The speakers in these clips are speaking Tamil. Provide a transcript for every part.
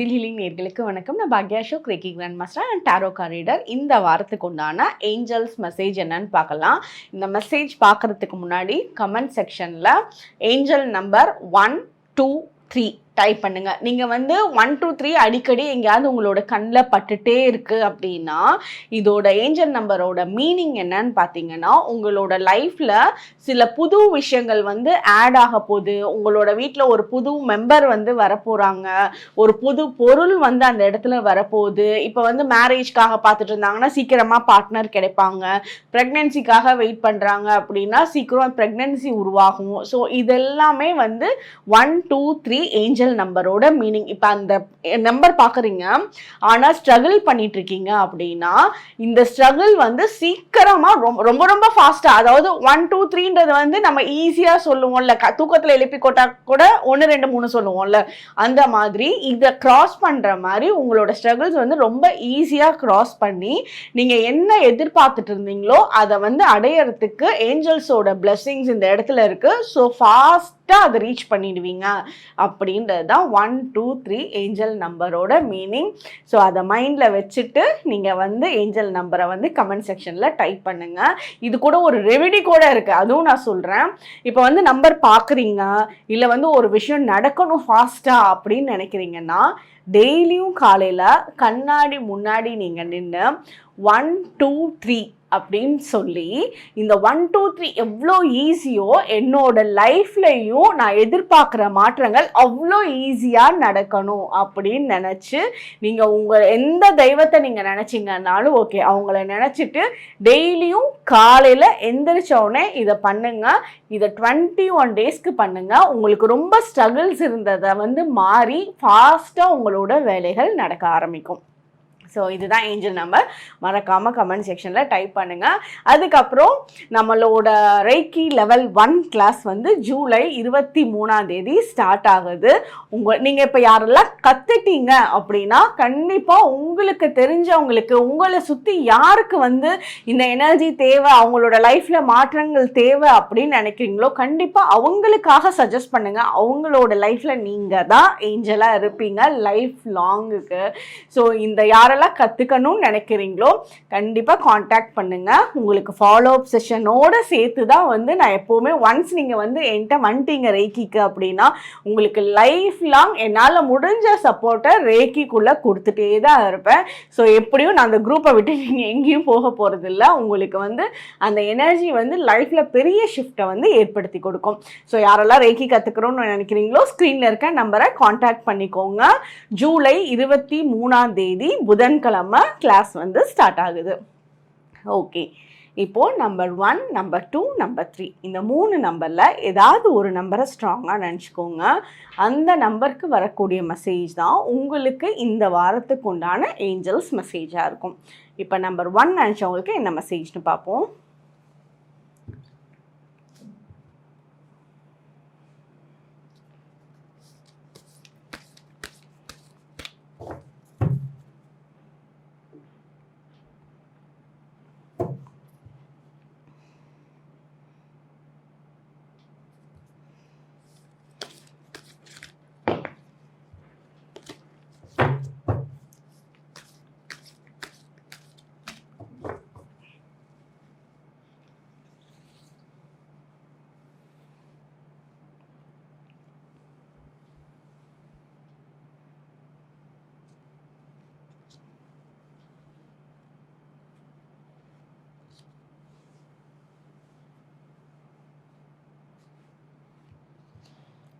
ஹீலிங் நேர்களுக்கு வணக்கம். நான் Bhagya Ashok reiki grand master and tarot card reader இந்த வாரத்துக்கு உண்டான ஏஞ்சல்ஸ் மெசேஜ் என்னன்னு பார்க்கலாம். இந்த மெசேஜ் பார்க்குறதுக்கு முன்னாடி கமெண்ட் செக்ஷனில் angel number one two three type பண்ணுங்க. நீங்க வந்து ஒன் டூ த்ரீ அடிக்கடி எங்கேயாவது உங்களோட கண்ணில் பட்டுட்டே இருக்கு அப்படின்னா இதோட ஏஞ்சல் நம்பரோட மீனிங் என்னன்னு பார்த்தீங்கன்னா உங்களோட லைஃப்ல சில புது விஷயங்கள் வந்து ஆட் ஆக போகுது. உங்களோட வீட்டில் ஒரு புது மெம்பர் வந்து வரப்போறாங்க. ஒரு புது பொருள் வந்து அந்த இடத்துல வரப்போகுது. இப்போ வந்து மேரேஜ்க்காக பார்த்துட்டு இருந்தாங்கன்னா சீக்கிரமா பார்ட்னர் கிடைப்பாங்க. ப்ரெக்னென்சிக்காக வெயிட் பண்ணுறாங்க அப்படின்னா சீக்கிரம் ப்ரெக்னென்சி உருவாகும். ஸோ இதெல்லாமே வந்து ஒன் டூ த்ரீ ஏஞ்சல் நம்பரோட மீனிங் இப்போ அந்த நம்பர் பார்க்குறீங்க ஆனால் ஸ்ட்ரகிள் பண்ணிட்டு இருக்கீங்க அப்படின்னா இந்த ஸ்ட்ரகிள் வந்து சீக்கிரமா ரொம்ப ரொம்ப ரொம்ப ஃபாஸ்ட்டாக அதாவது ஒன் டூ த்ரீன்றது வந்து நம்ம ஈஸியாக சொல்லுவோம்ல. க தூக்கத்தில் எழுப்பி கொட்டா கூட ஒன்று ரெண்டு மூணு சொல்லுவோம்ல. அந்த மாதிரி இதை கிராஸ் பண்ணுற மாதிரி உங்களோட ஸ்ட்ரகிள்ஸ் வந்து ரொம்ப ஈஸியாக கிராஸ் பண்ணி நீங்கள் என்ன எதிர்பார்த்துட்டு இருந்தீங்களோ அதை வந்து அடையறதுக்கு ஏஞ்சல்ஸோட பிளஸ்ஸிங்ஸ் இந்த இடத்துல இருக்கு. ஸோ கரெக்டாக அதை ரீச் பண்ணிடுவீங்க. அப்படின்றது தான் ஒன் டூ த்ரீ ஏஞ்சல் நம்பரோட மீனிங் ஸோ அதை மைண்டில் வச்சுட்டு நீங்கள் வந்து ஏஞ்சல் நம்பரை வந்து கமெண்ட் செக்ஷனில் டைப் பண்ணுங்கள் இது கூட ஒரு ரெமெடி கூட இருக்குது அதுவும் நான் சொல்கிறேன் இப்போ வந்து நம்பர் பார்க்குறீங்க இல்லை வந்து ஒரு விஷயம் நடக்கணும் ஃபாஸ்ட்டாக அப்படின்னு நினைக்கிறீங்கன்னா டெய்லியும் காலையில் கண்ணாடி முன்னாடி நீங்கள் நின்று ஒன் டூ த்ரீ அப்படின்னு சொல்லி இந்த ஒன் டூ த்ரீ எவ்வளோ ஈஸியோ என்னோட லைஃப்லையும் நான் எதிர்பார்க்குற மாற்றங்கள் அவ்வளோ ஈஸியாக நடக்கணும் அப்படின்னு நினச்சி நீங்கள் உங்கள் எந்த தெய்வத்தை நீங்கள் நினச்சிங்கன்னாலும் ஓகே அவங்கள நினச்சிட்டு டெய்லியும் காலையில் எந்திரிச்ச உடனே இதை பண்ணுங்கள் இதை டுவெண்ட்டி ஒன் டேஸ்க்கு பண்ணுங்கள் உங்களுக்கு ரொம்ப ஸ்ட்ரகிள்ஸ் இருந்ததை வந்து மாறி ஃபாஸ்ட்டாக உங்களோட வேலைகள் நடக்க ஆரம்பிக்கும். ஸோ இதுதான் ஏஞ்சல் நம்பர் மறக்காமல் கமெண்ட் செக்ஷனில் டைப் பண்ணுங்கள் அதுக்கப்புறம் நம்மளோட ரெய்கி லெவல் ஒன் கிளாஸ் வந்து ஜூலை இருபத்தி மூணாந்தேதி ஸ்டார்ட் ஆகுது. உங்கள் நீங்கள் இப்போ யாரெல்லாம் கற்றுட்டீங்க அப்படின்னா கண்டிப்பாக உங்களுக்கு தெரிஞ்சவங்களுக்கு உங்களை சுற்றி யாருக்கு வந்து இந்த எனர்ஜி தேவை அவங்களோட லைஃப்பில் மாற்றங்கள் தேவை அப்படின்னு நினைக்கிறீங்களோ கண்டிப்பாக அவங்களுக்காக சஜஸ்ட் பண்ணுங்கள் அவங்களோட லைஃப்பில் நீங்கள் தான் ஏஞ்சலாக இருப்பீங்க லைஃப் லாங்குக்கு ஸோ இந்த யாரெல்லாம் கற்றுக்கணும்னு நினைக்கிறீங்களோ கண்டிப்பாக காண்டாக்ட் பண்ணுங்கள் உங்களுக்கு ஃபாலோ அப் செஷனோடு சேர்த்து தான் வந்து நான் எப்போவுமே ஒன்ஸ் நீங்கள் வந்து என்கிட்ட வந்துட்டீங்க ரேக்கிக்கு அப்படின்னா உங்களுக்கு லைஃப் லாங் என்னால் முடிஞ்ச சப்போர்ட்டை ரேக்கிக்குள்ளே கொடுத்துட்டே தான் இருப்பேன். ஸோ எப்படியும் நான் அந்த குரூப்பை விட்டு நீங்கள் எங்கேயும் போக போகிறதில்ல உங்களுக்கு வந்து அந்த எனர்ஜி வந்து லைஃப்பில் பெரிய ஷிஃப்ட்டை வந்து ஏற்படுத்தி கொடுக்கும். ஸோ யாரெல்லாம் ரேக்கி கற்றுக்கிறோன்னு நினைக்கிறீங்களோ ஸ்க்ரீனில் இருக்க நம்பரை காண்டாக்ட் பண்ணிக்கோங்க. ஜூலை இருபத்தி மூணாம் தேதி புதன்கிழமை கிளாஸ் வந்து ஸ்டார்ட் ஆகுது. ஓகே இப்போது number one number two number three இந்த மூணு நம்பரில் ஏதாவது ஒரு நம்பரை ஸ்ட்ராங்காக நினச்சிக்கோங்க. அந்த நம்பருக்கு வரக்கூடிய மெசேஜ் தான் உங்களுக்கு இந்த வாரத்துக்கு உண்டான ஏஞ்சல்ஸ் மெசேஜாக இருக்கும். இப்போ நம்பர் ஒன் நினச்சவங்களுக்கு என்ன மெசேஜ்னு பார்ப்போம்.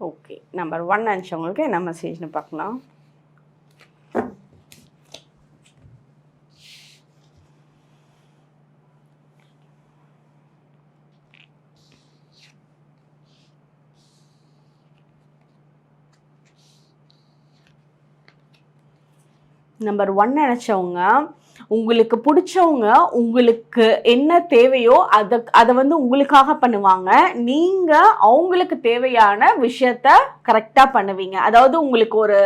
ஓகே நம்பர் ஒன் நினச்சவங்களுக்கு என்ன மெசேஜ்னு பார்க்கலாம். நம்பர் ஒன் நினச்சவங்க உங்களுக்கு பிடிச்சவங்க உங்களுக்கு என்ன தேவையோ அதை அதை வந்து உங்களுக்காக பண்ணுவாங்க. நீங்கள் அவங்களுக்கு தேவையான விஷயத்த கரெக்டாக பண்ணுவீங்க. அதாவது உங்களுக்கு ஒரு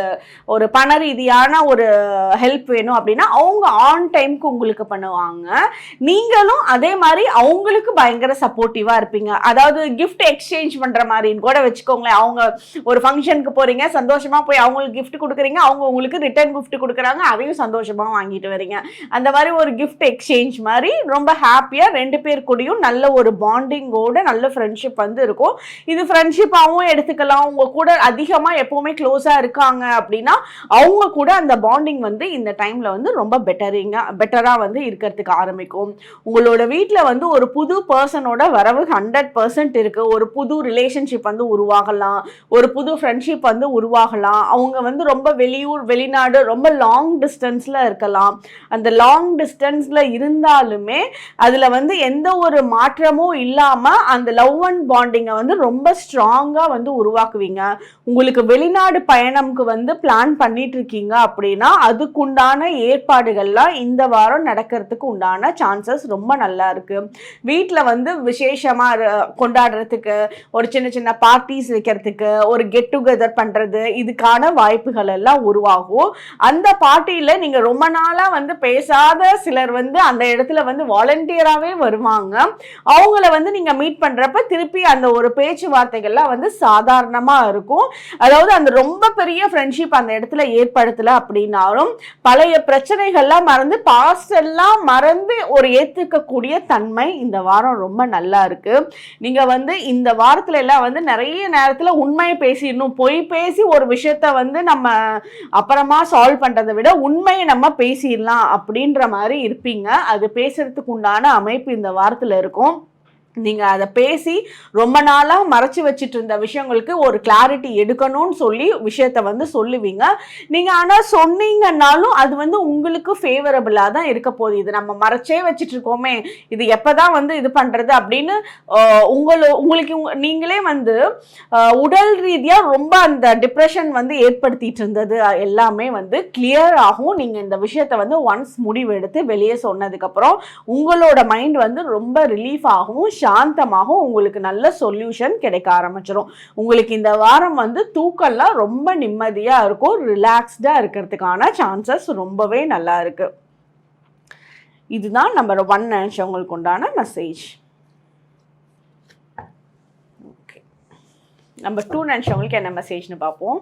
ஒரு பண ரீதியான ஒரு ஹெல்ப் வேணும் அப்படின்னா அவங்க ஆன் டைம்க்கு உங்களுக்கு பண்ணுவாங்க. நீங்களும் அதே மாதிரி அவங்களுக்கு பயங்கர சப்போர்ட்டிவாக இருப்பீங்க. அதாவது கிஃப்ட் எக்ஸ்சேஞ்ச் பண்ணுற மாதிரின்னு கூட வச்சுக்கோங்களேன். அவங்க ஒரு ஃபங்க்ஷனுக்கு போகிறீங்க சந்தோஷமாக போய் அவங்களுக்கு கிஃப்ட் கொடுக்குறீங்க அவங்க உங்களுக்கு ரிட்டர்ன் கிஃப்ட் கொடுக்குறாங்க அதையும் சந்தோஷமாக வாங்கிட்டு வரீங்க. அந்த மாதிரி ஒரு கிஃப்ட் எக்ஸ்சேஞ்ச் மாதிரி ரொம்ப ஹாப்பியாக ரெண்டு பேர் கூடயும் நல்ல ஒரு பாண்டிங்கோட நல்ல ஃப்ரெண்ட்ஷிப் வந்து இருக்கும். இது ஃப்ரெண்ட்ஷிப்பாகவும் எடுத்துக்கலாம். உங்க கூட அதிகமாக எப்போவுமே க்ளோஸாக இருக்காங்க அப்படின்னா அவங்க கூட அந்த பாண்டிங் வந்து இந்த டைமில் வந்து ரொம்ப பெட்டரிங்க பெட்டராக வந்து இருக்கிறதுக்கு ஆரம்பிக்கும். உங்களோட வீட்டில் வந்து ஒரு புது பர்சனோட வரவு ஹண்ட்ரட் பர்சன்ட் இருக்குது ஒரு புது ரிலேஷன்ஷிப் வந்து உருவாகலாம். ஒரு புது ஃப்ரெண்ட்ஷிப் வந்து உருவாகலாம். அவங்க வந்து ரொம்ப வெளியூர் வெளிநாடு ரொம்ப லாங் டிஸ்டன்ஸில் இருக்கலாம். அந்த லாங் டிஸ்டன்ஸில் இருந்தாலுமே அதில் வந்து எந்த ஒரு மாற்றமும் இல்லாமல் அந்த லவ் அண்ட் பாண்டிங்கை வந்து ரொம்ப ஸ்ட்ராங்காக வந்து உருவாக்குவீங்க. உங்களுக்கு வெளிநாடு பயணம்க்கு வந்து பிளான் பண்ணிட்டு இருக்கீங்க அப்படின்னா அதுக்குண்டான ஏற்பாடுகள்லாம் இந்த வாரம் நடக்கிறதுக்கு உண்டான சான்சஸ் ரொம்ப நல்லா இருக்கு. வீட்டில் வந்து விசேஷமாக கொண்டாடுறதுக்கு ஒரு சின்ன சின்ன பார்ட்டிஸ் வைக்கிறதுக்கு ஒரு கெட் டுகெதர் பண்ணுறது இதுக்கான வாய்ப்புகள் எல்லாம் உருவாகும். அந்த பார்ட்டியில் நீங்கள் ரொம்ப நாளாக வந்து பேச பேசாத சிலர் வந்து அந்த இடத்துல வந்து வாலண்டியராகவே வருவாங்க. அவங்கள வந்து நீங்கள் மீட் பண்ணுறப்ப திருப்பி அந்த ஒரு பேச்சுவார்த்தைகள்லாம் வந்து சாதாரணமாக இருக்கும். அதாவது அந்த ரொம்ப பெரிய ஃப்ரெண்ட்ஷிப் அந்த இடத்துல ஏற்படுத்தலை அப்படின்னாலும் பழைய பிரச்சனைகள்லாம் மறந்து பாஸ்ட் எல்லாம் மறந்து ஒரு ஏற்றுக்கக்கூடிய தன்மை இந்த வாரம் ரொம்ப நல்லா இருக்கு. நீங்க வந்து இந்த வாரத்துல எல்லாம் வந்து நிறைய நேரத்தில் உண்மையை பேசிடணும். பொய் பேசி ஒரு விஷயத்த வந்து நம்ம அப்புறமா சால்வ் பண்றதை விட உண்மையை நம்ம பேசிடலாம் அப்படின்ற மாதிரி இருப்பீங்க. அது பேசுறதுக்கு உண்டான அமைப்பு இந்த வாரத்தில் இருக்கும். நீங்க அதை பேசி ரொம்ப நாளாக மறைச்சு வச்சுட்டு இருந்த விஷயங்களுக்கு ஒரு கிளாரிட்டி எடுக்கணும்னு சொல்லி விஷயத்த வந்து சொல்லுவீங்க. நீங்க ஆனால் சொன்னீங்கன்னாலும் அது வந்து உங்களுக்கு ஃபேவரபிளா தான் இருக்க போகுது இது நம்ம மறைச்சே வச்சுட்டு இருக்கோமே இது எப்பதான் வந்து இது பண்றது அப்படின்னு ஆஹ், உங்களுக்கு நீங்களே வந்து உடல் ரீதியாக ரொம்ப அந்த டிப்ரெஷன் வந்து ஏற்படுத்திட்டு இருந்தது எல்லாமே வந்து கிளியர் ஆகும். நீங்க இந்த விஷயத்த வந்து ஒன்ஸ் முடிவெடுத்து வெளியே சொன்னதுக்கப்புறம் உங்களோட மைண்ட் வந்து ரொம்ப ரிலீஃப் ஆகும். சாந்தமாகவும் உங்களுக்கு நல்ல சொல்யூஷன் கிடைக்க ஆரம்பிச்சிடும் உங்களுக்கு இந்த வாரம் வந்து தூக்கம்லாம் ரொம்ப நிம்மதியாக இருக்கும். ரிலாக்ஸ்டாக இருக்கிறதுக்கான சான்சஸ் ரொம்பவே நல்லா இருக்கு. இதுதான் நம்பர் ஒன் நினச்சவங்களுக்கு உண்டான மெசேஜ் ஓகே நம்பர் டூ நினச்சவங்களுக்கு என்ன மெசேஜ்னு பார்ப்போம்.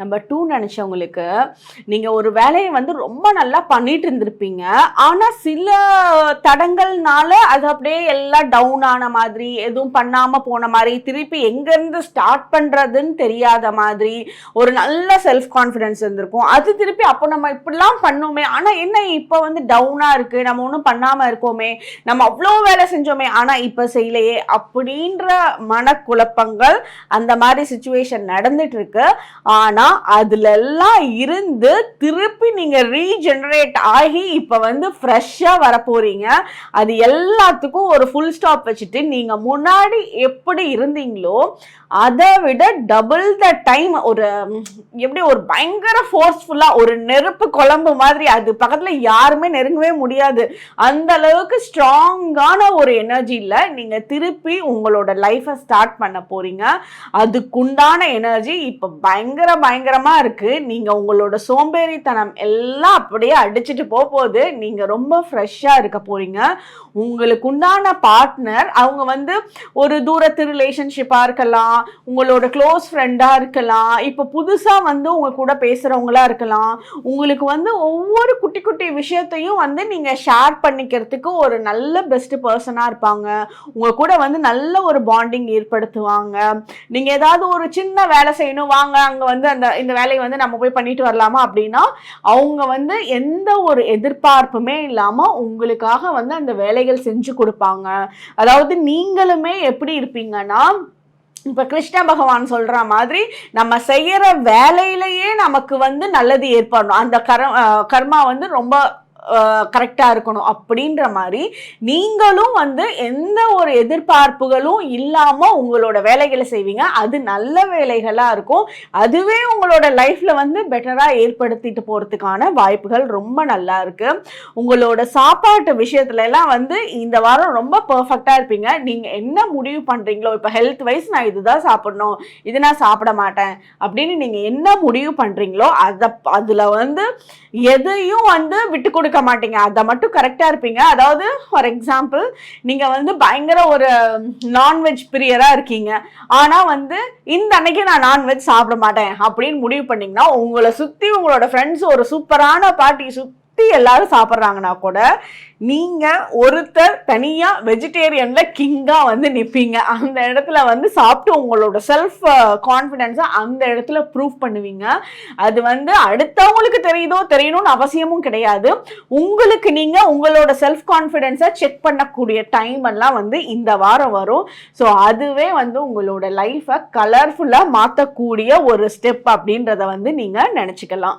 நம்பர் டூ நினச்சவங்களுக்கு நீங்கள் ஒரு வேலையை வந்து ரொம்ப நல்லா பண்ணிட்டு இருந்திருப்பீங்க. ஆனால் சில தடங்கள்னால அது அப்படியே எல்லாம் டவுன் ஆன மாதிரி எதுவும் பண்ணாமல் போன மாதிரி திருப்பி எங்கேருந்து ஸ்டார்ட் பண்ணுறதுன்னு தெரியாத மாதிரி ஒரு நல்ல செல்ஃப் கான்ஃபிடென்ஸ் இருந்திருக்கும். அது திருப்பி அப்போ நம்ம இப்படிலாம் பண்ணோமே. ஆனால் என்ன இப்போ வந்து டவுனாக இருக்குது நம்ம ஒன்றும் பண்ணாமல் இருக்கோமே. நம்ம அவ்வளோ வேலை செஞ்சோமே. ஆனால் இப்போ செய்யலையே. அப்படின்ற மனக்குழப்பங்கள் அந்த மாதிரி சுச்சுவேஷன் நடந்துட்டு இருக்கு. ஆனால் அதுல எல்லாம் இருந்து திருப்பி நீங்க ரீஜெனரேட் ஆகி இப்ப வந்து ஃப்ரெஷ்ஷா வரப்போறீங்க. அது எல்லாத்துக்கும் ஒரு ஃபுல் ஸ்டாப் வச்சுட்டு நீங்க முன்னாடி எப்படி இருந்தீங்களோ அதை விட டபுள் த டைம் ஒரு எப்படி ஒரு பயங்கர ஃபோர்ஸ்ஃபுல்லா ஒரு நெருப்பு குழம்பு மாதிரி அது பக்கத்துல யாருமே நெருங்கவே முடியாது. அந்த அளவுக்கு ஸ்ட்ராங்கான ஒரு எனர்ஜியில் நீங்க திருப்பி உங்களோட லைஃப்பை ஸ்டார்ட் பண்ண போறீங்க. அதுக்குண்டான எனர்ஜி இப்போ பயங்கர பயங்கர பயங்கரமாக இருக்கு. நீங்கள் உங்களோட சோம்பேறித்தனம் எல்லாம் அப்படியே அடிச்சுட்டு போக போது நீங்கள் ரொம்ப ஃப்ரெஷ்ஷாக இருக்க போகிறீங்க உங்களுக்கு உண்டான பார்ட்னர் அவங்க வந்து ஒரு தூரத்து ரிலேஷன்ஷிப்பாக இருக்கலாம். உங்களோட க்ளோஸ் ஃப்ரெண்டாக இருக்கலாம். இப்போ புதுசாக வந்து உங்கள் கூட பேசுகிறவங்களா இருக்கலாம். உங்களுக்கு வந்து ஒவ்வொரு குட்டி குட்டி விஷயத்தையும் வந்து நீங்கள் ஷேர் பண்ணிக்கிறதுக்கு ஒரு நல்ல பெஸ்ட் பர்சனாக இருப்பாங்க. உங்கள் கூட வந்து நல்ல ஒரு பாண்டிங் ஏற்படுத்துவாங்க. நீங்கள் ஏதாவது ஒரு சின்ன வேலை செய்யணும். வாங்க அங்கே வந்து அந்த இந்த வேலையை வந்து நம்ம போய் பண்ணிட்டு வரலாமா அப்படின்னா அவங்க வந்து எந்த ஒரு எதிர்பார்ப்புமே இல்லாமல் உங்களுக்காக வந்து அந்த வேலைகள் செஞ்சு கொடுப்பாங்க. அதாவது நீங்களுமே எப்படி இருப்பீங்கன்னா இப்போ கிருஷ்ண பகவான் சொல்கிற மாதிரி நம்ம செய்கிற வேலையிலேயே நமக்கு வந்து நல்லது ஏற்படணும். அந்த கர கர்மா வந்து ரொம்ப கரெக்டாக இருக்கணும் அப்படின்ற மாதிரி நீங்களும் வந்து எந்த ஒரு எதிர்பார்ப்புகளும் இல்லாமல் உங்களோட வேலைகளை செய்வீங்க. அது நல்ல வேலைகளாக இருக்கும். அதுவே உங்களோட லைஃப்பில் வந்து பெட்டராக ஏற்படுத்திட்டு போகிறதுக்கான வாய்ப்புகள் ரொம்ப நல்லா இருக்குது உங்களோட சாப்பாட்டு விஷயத்துலலாம் வந்து இந்த வாரம் ரொம்ப பர்ஃபெக்டாக இருப்பீங்க. நீங்கள் என்ன முடிவு பண்ணுறீங்களோ இப்போ ஹெல்த் வைஸ் நான் இதுதான் சாப்பிடணும் இது நான் சாப்பிட மாட்டேன் அப்படின்னு நீங்கள் என்ன முடிவு பண்ணுறீங்களோ அதை அதில் வந்து எதையும் வந்து விட்டு கொடுக்க மாட்டீங்க. அதை மட்டும் கரெக்டாக இருப்பீங்க. அதாவது ஃபார் எக்ஸாம்பிள் நீங்கள் வந்து பயங்கர ஒரு நான்வெஜ் பிரியராக இருக்கீங்க. ஆனால் வந்து இந்த அன்னைக்கு நான் நான்வெஜ் சாப்பிட மாட்டேன் அப்படின்னு முடிவு பண்ணிங்கன்னா உங்களை சுற்றி உங்களோட ஃப்ரெண்ட்ஸ் ஒரு சூப்பரான பார்ட்டி சுற்றி எல்லாரும் சாப்பிட்றாங்கன்னா கூட நீங்கள் ஒருத்தர் தனியாக வெஜிடேரியனில் கிங்காக வந்து நிற்பீங்க அந்த இடத்துல வந்து சாப்பிட்டு உங்களோட செல்ஃப் கான்ஃபிடென்ஸை அந்த இடத்துல ப்ரூவ் பண்ணுவீங்க. அது வந்து அடுத்தவங்களுக்கு தெரியுதோ தெரியணும்னு அவசியமும் கிடையாது. உங்களுக்கு நீங்கள் உங்களோட செல்ஃப் கான்ஃபிடென்ஸை செக் பண்ணக்கூடிய டைம் எல்லாம் வந்து இந்த வாரம் வரும். ஸோ அதுவே வந்து உங்களோட லைஃப்பை கலர்ஃபுல்லாக மாற்றக்கூடிய ஒரு ஸ்டெப் அப்படின்றத வந்து நீங்கள் நினச்சிக்கலாம்.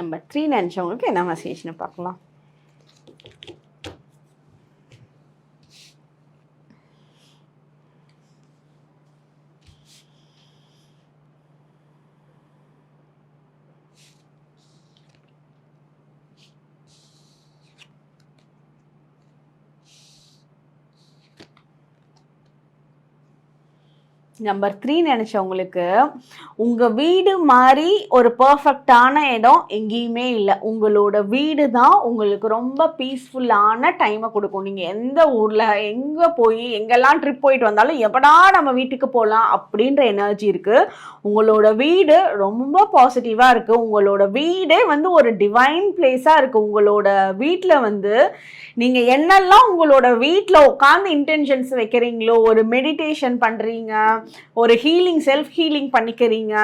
நம்பர் த்ரீ நினச்சவங்களுக்கு என்ன மெசேஜ்னு பார்க்கலாம். நம்பர் த்ரீ நினச்சவங்களுக்கு உங்கள் வீடு மாதிரி ஒரு பர்ஃபெக்டான இடம் எங்கேயுமே இல்லை. உங்களோட வீடு தான் உங்களுக்கு ரொம்ப பீஸ்ஃபுல்லான டைமை கொடுக்கும். நீங்கள் எந்த ஊரில் எங்கே போய் எங்கெல்லாம் ட்ரிப் போயிட்டு வந்தாலும் எப்படா நம்ம வீட்டுக்கு போகலாம் அப்படின்ற எனர்ஜி இருக்குது உங்களோட வீடு ரொம்ப பாசிட்டிவாக இருக்குது உங்களோட வீடே வந்து ஒரு டிவைன் பிளேஸாக இருக்குது உங்களோட வீட்டில் வந்து நீங்கள் என்னெல்லாம் உங்களோட வீட்டில் உட்காந்து இன்டென்ஷன்ஸ் வைக்கிறீங்களோ ஒரு மெடிடேஷன் பண்ணுறீங்க ஒரு ஹீலிங் செல்ஃப் ஹீலிங் பண்ணிக்கிறீங்க.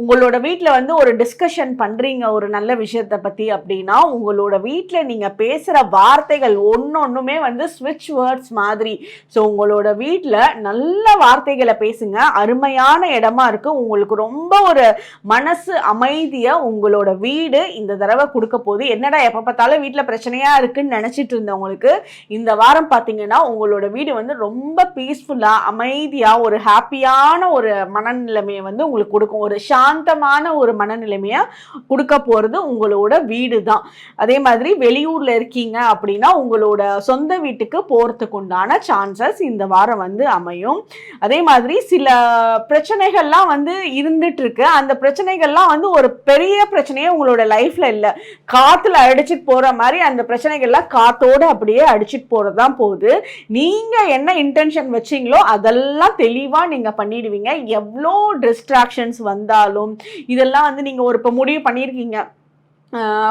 உங்களோட வீட்டில் வந்து ஒரு டிஸ்கஷன் பண்ணுறீங்க ஒரு நல்ல விஷயத்தை பற்றி அப்படின்னா உங்களோட வீட்டில் நீங்கள் பேசுகிற வார்த்தைகள் ஒன்று ஒன்றுமே வந்து ஸ்விட்ச் வேர்ட்ஸ் மாதிரி. ஸோ உங்களோட வீட்டில் நல்ல வார்த்தைகளை பேசுங்க. அருமையான இடமா இருக்குது உங்களுக்கு ரொம்ப ஒரு மனசு அமைதியை உங்களோட வீடு இந்த தடவை கொடுக்க போகுது. என்னடா எப்போ பார்த்தாலும் வீட்டில் பிரச்சனையாக இருக்குன்னு நினச்சிட்டு இருந்தவங்களுக்கு இந்த வாரம் பார்த்தீங்கன்னா உங்களோட வீடு வந்து ரொம்ப பீஸ்ஃபுல்லாக அமைதியாக ஒரு ஹாப்பியாக அமைதியான ஒரு மனநிலைமையை வந்து உங்களுக்கு கொடுக்கும். ஒரு சாந்தமான ஒரு மனநிலைமையை கொடுக்க போகிறது உங்களோட வீடு தான் அதே மாதிரி வெளியூரில் இருக்கீங்க அப்படின்னா உங்களோட சொந்த வீட்டுக்கு போகிறதுக்கு உண்டான சான்சஸ் இந்த வாரம் வந்து அமையும். அதே மாதிரி சில பிரச்சனைகள்லாம் வந்து இருந்துட்டு இருக்கு அந்த பிரச்சனைகள்லாம் வந்து ஒரு பெரிய பிரச்சனையே உங்களோட லைஃப்பில் இல்லை. காற்றுல அடிச்சிட்டு போகிற மாதிரி அந்த பிரச்சனைகள்லாம் காத்தோடு அப்படியே அடிச்சிட்டு போகிறது தான் போகுது. நீங்கள் என்ன இன்டென்ஷன் வச்சீங்களோ அதெல்லாம் தெளிவாக நீங்கள் பண்ணிடுவீங்க. எவ்வளோ டிஸ்ட்ராக்ஷன்ஸ் வந்தாலும் இதெல்லாம் வந்து நீங்கள் ஒரு இப்போ முடிவு பண்ணியிருக்கீங்க.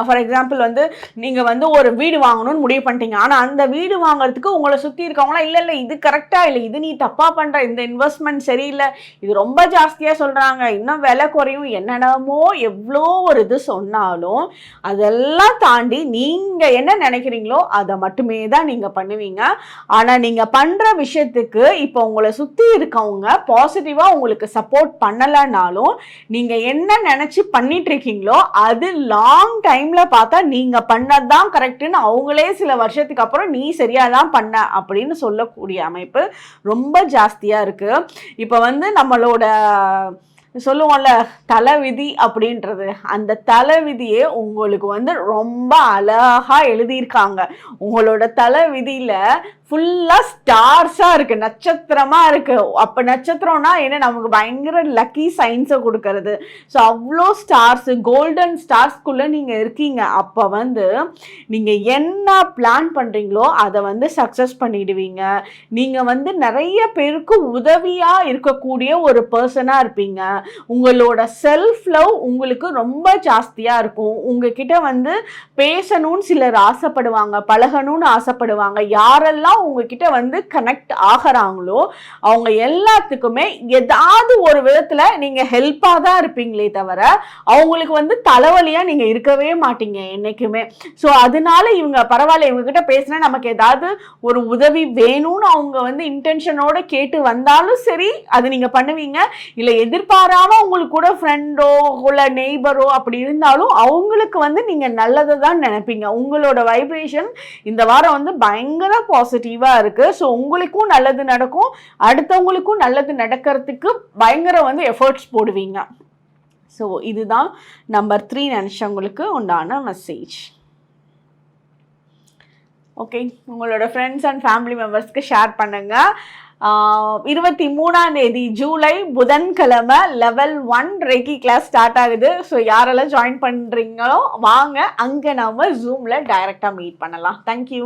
ஃபார் எக்ஸாம்பிள் வந்து நீங்கள் வந்து ஒரு வீடு வாங்கணும்னு முடிவு பண்ணிட்டீங்க. ஆனால் அந்த வீடு வாங்குறதுக்கு உங்களை சுற்றி இருக்கவங்களாம் இல்லை இல்லை இது கரெக்டாக இல்லை. இது நீ தப்பாக பண்ணுற இந்த இன்வெஸ்ட்மெண்ட் சரியில்லை. இது ரொம்ப ஜாஸ்தியாக சொல்கிறாங்க இன்னும் விலை குறையும். என்னென்னமோ எவ்வளோ ஒரு இது சொன்னாலும் அதெல்லாம் தாண்டி நீங்கள் என்ன நினைக்கிறீங்களோ அதை மட்டுமே தான் நீங்கள் பண்ணுவீங்க. ஆனால் நீங்கள் பண்ணுற விஷயத்துக்கு இப்போ உங்களை சுற்றி இருக்கவங்க பாசிட்டிவாக உங்களுக்கு சப்போர்ட் பண்ணலைனாலும் நீங்கள் என்ன நினச்சி பண்ணிட்டு இருக்கீங்களோ அது லாங் லாங் டைம்ல பார்த்தா நீங்க பண்ணதான் கரெக்டுன்னு அவங்களே சில வருஷத்துக்கு அப்புறம் நீ சரியா தான் பண்ண அப்படின்னு சொல்லக்கூடிய அமைப்பு ரொம்ப ஜாஸ்தியா இருக்கு. இப்போ வந்து நம்மளோட சொல்லுவோம்ல தலைவிதி அப்படின்றது. அந்த தலைவிதியே உங்களுக்கு வந்து ரொம்ப அழகா எழுதியிருக்காங்க. உங்களோட தலைவிதியில் ஃபுல்லாக ஸ்டார்ஸாக இருக்குது நட்சத்திரமாக இருக்குது அப்போ நட்சத்திரம்னா என்ன? நமக்கு பயங்கர லக்கி சயின்ஸை கொடுக்கறது. ஸோ அவ்வளோ ஸ்டார்ஸு கோல்டன் ஸ்டார்ஸ்குள்ளே நீங்கள் இருக்கீங்க. அப்போ வந்து நீங்கள் என்ன பிளான் பண்ணுறீங்களோ அதை வந்து சக்ஸஸ் பண்ணிடுவீங்க. நீங்கள் வந்து நிறைய பேருக்கு உதவியாக இருக்கக்கூடிய ஒரு பர்சனாக இருப்பீங்க. உங்களோட செல்ஃப் லவ் உங்களுக்கு ரொம்ப ஜாஸ்தியாக இருக்கும். உங்ககிட்ட வந்து பேசணும்னு சிலர் ஆசைப்படுவாங்க பழகணும்னு ஆசைப்படுவாங்க. யாரெல்லாம் உங்ககிட்ட வந்து கனெக்ட் ஆகிறாங்களோ அவங்க எல்லாத்துக்குமே ஏதாவது ஒரு விதத்தில் நீங்கள் ஹெல்ப்பாக தான் இருப்பீங்களே தவிர அவங்களுக்கு வந்து தலைவலியாக நீங்கள் இருக்கவே மாட்டீங்க என்றைக்குமே ஸோ அதனால இவங்க பரவாயில்ல இவங்ககிட்ட பேசினா நமக்கு ஏதாவது ஒரு உதவி வேணும்னு அவங்க வந்து இன்டென்ஷனோட கேட்டு வந்தாலும் சரி அது நீங்கள் பண்ணுவீங்க. இல்லை எதிர்பாராமல் உங்களுக்கு கூட ஃப்ரெண்டோ இல்லை நெய்பரோ அப்படி இருந்தாலும் அவங்களுக்கு வந்து நீங்கள் நல்லதை தான் நினைப்பீங்க. உங்களோட வைப்ரேஷன் இந்த வாரம் வந்து பயங்கர பாசிட்டிவ் பாசிட்டிவாக இருக்குது ஸோ உங்களுக்கும் நல்லது நடக்கும். அடுத்தவங்களுக்கும் நல்லது நடக்கிறதுக்கு பயங்கர வந்து எஃபர்ட்ஸ் போடுவீங்க. ஸோ இதுதான் நம்பர் த்ரீ நினச்சவங்களுக்கு உண்டான மெசேஜ் ஓகே உங்களோட ஃப்ரெண்ட்ஸ் அண்ட் ஃபேமிலி மெம்பர்ஸ்க்கு ஷேர் பண்ணுங்கள் இருபத்தி மூணாம் தேதி ஜூலை புதன்கிழமை level one reiki class start ஆகுது. ஸோ யாரெல்லாம் ஜாயின் பண்ணுறீங்களோ வாங்க. அங்கே நம்ம ஜூமில் டைரெக்டாக மீட் பண்ணலாம். தேங்க்யூ